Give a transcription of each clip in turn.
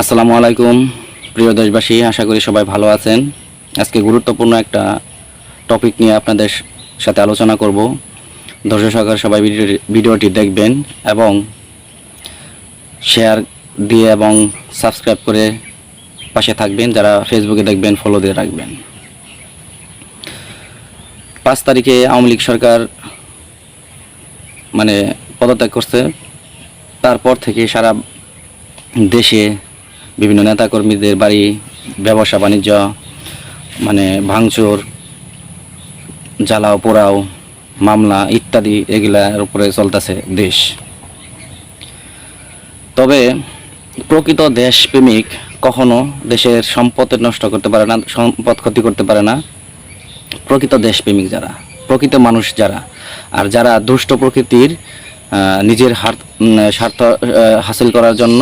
আসসালামু আলাইকুম, প্রিয় দেশবাসী, আশা করি সবাই ভালো আছেন। আজকে গুরুত্বপূর্ণ একটা টপিক নিয়ে আপনাদের সাথে আলোচনা করব। ধৈর্য সহকারে সবাই ভিডিওটি দেখবেন এবং শেয়ার দিয়ে এবং সাবস্ক্রাইব করে পাশে থাকবেন, যারা ফেসবুকে দেখবেন ফলো দিয়ে রাখবেন। পাঁচ তারিখে আওয়ামী লীগ সরকার মানে পদত্যাগ করছে। তারপর থেকে সারা দেশে বিভিন্ন নেতাকর্মীদের বাড়ি, ব্যবসা, বাণিজ্য মানে ভাঙচুর, জ্বালাও, পোড়াও, মামলা ইত্যাদি এগুলার উপরে চলতেছে দেশ। তবে প্রকৃত দেশপ্রেমিক কখনো দেশের সম্পদ নষ্ট করতে পারে না, সম্পদ ক্ষতি করতে পারে না। প্রকৃত দেশপ্রেমিক যারা, প্রকৃত মানুষ যারা, আর যারা দুষ্ট প্রকৃতির নিজের হার স্বার্থ হাসিল করার জন্য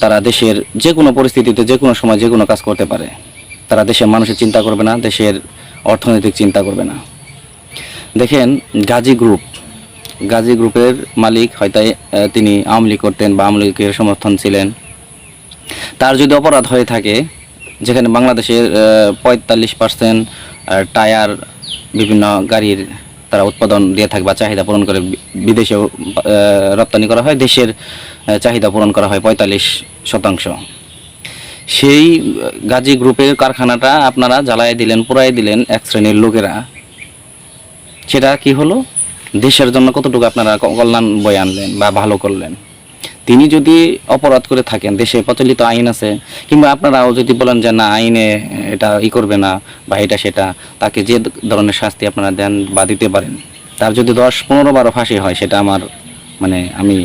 তারা দেশের যে কোনো পরিস্থিতিতে, যে কোনো সময় যে কোনো কাজ করতে পারে। তারা দেশের মানুষের চিন্তা করবে না, দেশের অর্থনৈতিক চিন্তা করবে না। দেখেন, গাজী গ্রুপ। গাজী গ্রুপের মালিক হয়তো তিনি আওয়ামী লীগ করতেন বা আওয়ামী লীগের সমর্থন ছিলেন। তার যদি অপরাধ হয়ে থাকে, যেখানে বাংলাদেশের পঁয়তাল্লিশ পার্সেন্ট টায়ার বিভিন্ন গাড়ির তারা উৎপাদন দিয়ে থাকে বা চাহিদা পূরণ করে বিদেশে বিদেশেও রপ্তানি করা হয়। দেশের চাহিদা পূরণ করা হয় পঁয়তাল্লিশ শতাংশ। সেই গাজী গ্রুপের কারখানাটা আপনারা জ্বালায় দিলেন পুরাই দিলেন এক শ্রেণির লোকেরা। সেটা কি হলো? দেশের জন্য কতটুকু আপনারা কল্যাণ বয়ে আনলেন বা ভালো করলেন? তিনি যদি অপরাধ করে থাকেন, দেশে প্রচলিত আইন আছে, কিংবা আপনারাও যদি বলেন যে না, আইনে এটা ই করবে না বা এটা সেটা, তাকে যে ধরনের শাস্তি আপনারা দেন বা দিতে পারেন, তার যদি দশ পনেরো বারো ফাঁসি হয়, সেটা আমার মানে আমি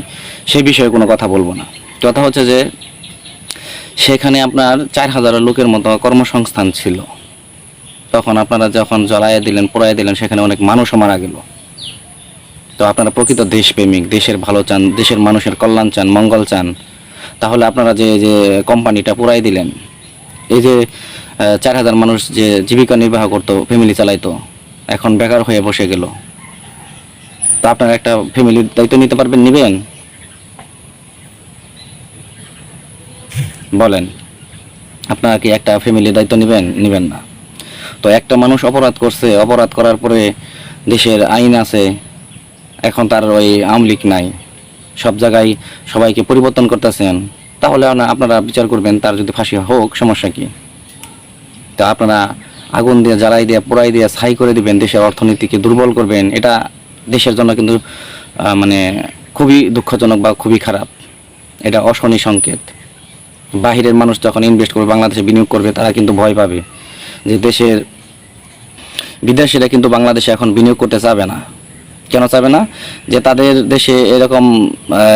সে বিষয়ে কোনো কথা বলব না। কথা হচ্ছে যে, সেখানে আপনার চার হাজার লোকের মতো কর্মসংস্থান ছিল। তখন আপনারা যখন জ্বলাইয়া দিলেন, পোড়াইয়া দিলেন, সেখানে অনেক মানুষও মারা গেল। তো আপনারা প্রকৃত দেশপ্রেমিক, দেশের ভালো চান, দেশের মানুষের কল্যাণ চান, মঙ্গল চান, তাহলে আপনারা যে যে কোম্পানিটা পুরাই দিলেন, এই যে চার হাজার মানুষ যে জীবিকা নির্বাহ করতো ফ্যামিলি চালাইতো, এখন বেকার হয়ে বসে গেল। তো আপনারা একটা ফ্যামিলির দায়িত্ব নিতে পারবেন, নিবেন? বলেন, আপনারা কি একটা ফ্যামিলির দায়িত্ব নেবেন? নেবেন না। তো একটা মানুষ অপরাধ করছে, অপরাধ করার পরে দেশের আইন আছে এখন তার ওই আমলিক নাই। সব জায়গায় সবাইকে পরিবর্তন করতেছেন। তাহলে আপনারা বিচার করবেন তার যদি ফাঁসি হোক, সমস্যা কি? তা আপনারা আগুন দিয়ে জ্বালাই দিয়ে, পোড়াই দিয়ে ছাই করে দিবেন, দেশের অর্থনীতিকে দুর্বল করবেন। এটা দেশের জন্য কিন্তু মানে খুবই দুঃখজনক বা খুবই খারাপ। এটা অশনি সংকেত। বাহিরের মানুষ যখন ইনভেস্ট করবে, বাংলাদেশে বিনিয়োগ করবে, তারা কিন্তু ভয় পাবে। যে দেশের বিদেশিরা কিন্তু বাংলাদেশে এখন বিনিয়োগ করতে চাবে না। কেন চাবে না? যে তাদের দেশে এরকম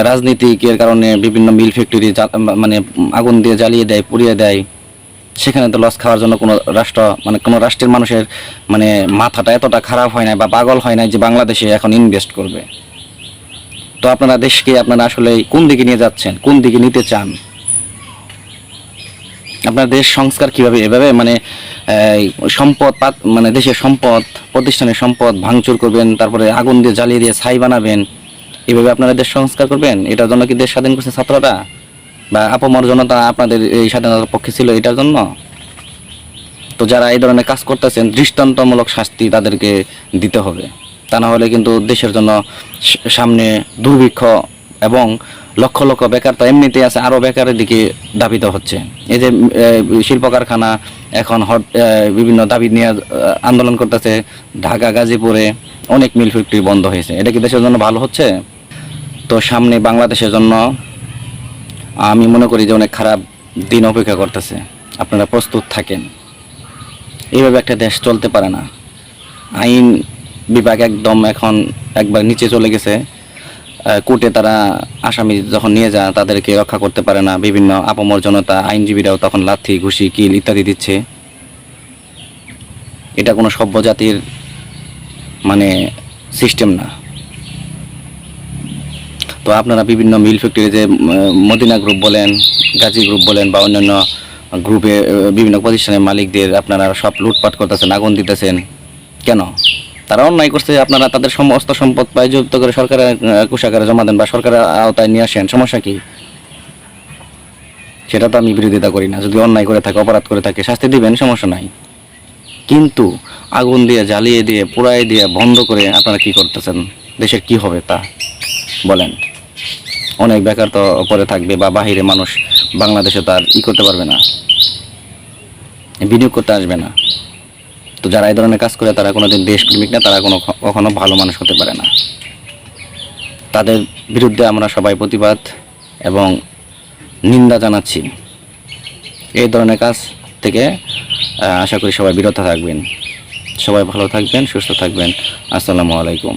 রাজনীতিকের কারণে বিভিন্ন মিল ফ্যাক্টরি মানে আগুন দিয়ে জ্বালিয়ে দেয়, পুড়িয়ে দেয়। সেখানে তো লস খাওয়ার জন্য কোনো রাষ্ট্র মানে কোনো রাষ্ট্রের মানুষের মানে মাথাটা এতটা খারাপ হয় না বা পাগল হয় না যে বাংলাদেশে এখন ইনভেস্ট করবে। তো আপনারা দেশকে আপনারা আসলে কোন দিকে নিয়ে যাচ্ছেন? কোন দিকে নিতে চান? আপনার দেশ সংস্কার কীভাবে? এভাবে মানে সম্পদ মানে দেশের সম্পদ, প্রতিষ্ঠানের সম্পদ ভাঙচুর করবেন, তারপরে আগুন দিয়ে জ্বালিয়ে দিয়ে ছাই বানাবেন। এভাবে আপনারা দেশ সংস্কার করবেন? এটার জন্য কি দেশ স্বাধীন করছে ছাত্ররা? বা আপমর জনতা আপনাদের এই স্বাধীনতার পক্ষে ছিল এটার জন্য? তো যারা এই ধরনের কাজ করতেছেন, দৃষ্টান্তমূলক শাস্তি তাদেরকে দিতে হবে। তা না হলে কিন্তু দেশের জন্য সামনে দুর্ভিক্ষ এবং লক্ষ লক্ষ বেকার, তো এমনিতেই আছে আরও বেকারের দিকে দাবিত হচ্ছে। এই যে শিল্প কারখানা এখন হট বিভিন্ন দাবি নিয়ে আন্দোলন করতেছে। ঢাকা, গাজীপুরে অনেক মিল ফ্যাক্টরি বন্ধ হয়েছে। এটা কি দেশের জন্য ভালো হচ্ছে? তো সামনে বাংলাদেশের জন্য আমি মনে করি যে অনেক খারাপ দিন অপেক্ষা করতেছে। আপনারা প্রস্তুত থাকেন। এইভাবে একটা দেশ চলতে পারে না। আইন বিভাগ একদম এখন একবার নিচে চলে গেছে। কোর্টে তারা আসামি যখন নিয়ে যায় তাদেরকে রক্ষা করতে পারে না। বিভিন্ন আপমর জনতা, আইনজীবীরাও তখন লাথি, ঘুষি, কিল ইত্যাদি দিচ্ছে। এটা কোনো সভ্য জাতির মানে সিস্টেম না। তো আপনারা বিভিন্ন মিল ফ্যাক্টরি যে মদিনা গ্রুপ বলেন, গাজী গ্রুপ বলেন বা অন্যান্য গ্রুপে, বিভিন্ন প্রতিষ্ঠানের মালিকদের আপনারা সব লুটপাট করতেছেন, আগুন দিতেছেন। কেন? তারা অন্যায় করছে, আপনারা তাদের সমস্ত সম্পদ পায় যুক্ত করে সরকারের কোষাগারে জমা দেন বা সরকারের আওতায় নিয়ে আসেন, সমস্যা কি? সেটা তো আমি বিরোধিতা করি না, যদি অন্যায় করে থাকে, অপরাধ করে থাকে, শাস্তি দিবেন, সমস্যা নাই। কিন্তু আগুন দিয়ে, জ্বালিয়ে দিয়ে পোড়াই দিয়ে, বন্ধ করে আপনারা কি করতেছেন? দেশের কি হবে তা? বলেন। অনেক বেকার তো পরে থাকবে বা বাহিরে মানুষ বাংলাদেশে তো আর ই করতে পারবে না, বিনিয়োগ করতে আসবে না। তো যারা এই ধরনের কাজ করে, তারা কোনোদিন দেশপ্রেমিক না, তারা কোনো কখনো ভালো মানুষ হতে পারে না। তাদের বিরুদ্ধে আমরা সবাই প্রতিবাদ এবং নিন্দা জানাচ্ছি। এই ধরনের কাজ থেকে আশা করি সবাই বিরত থাকবেন। সবাই ভালো থাকবেন, সুস্থ থাকবেন। আসসালামু আলাইকুম।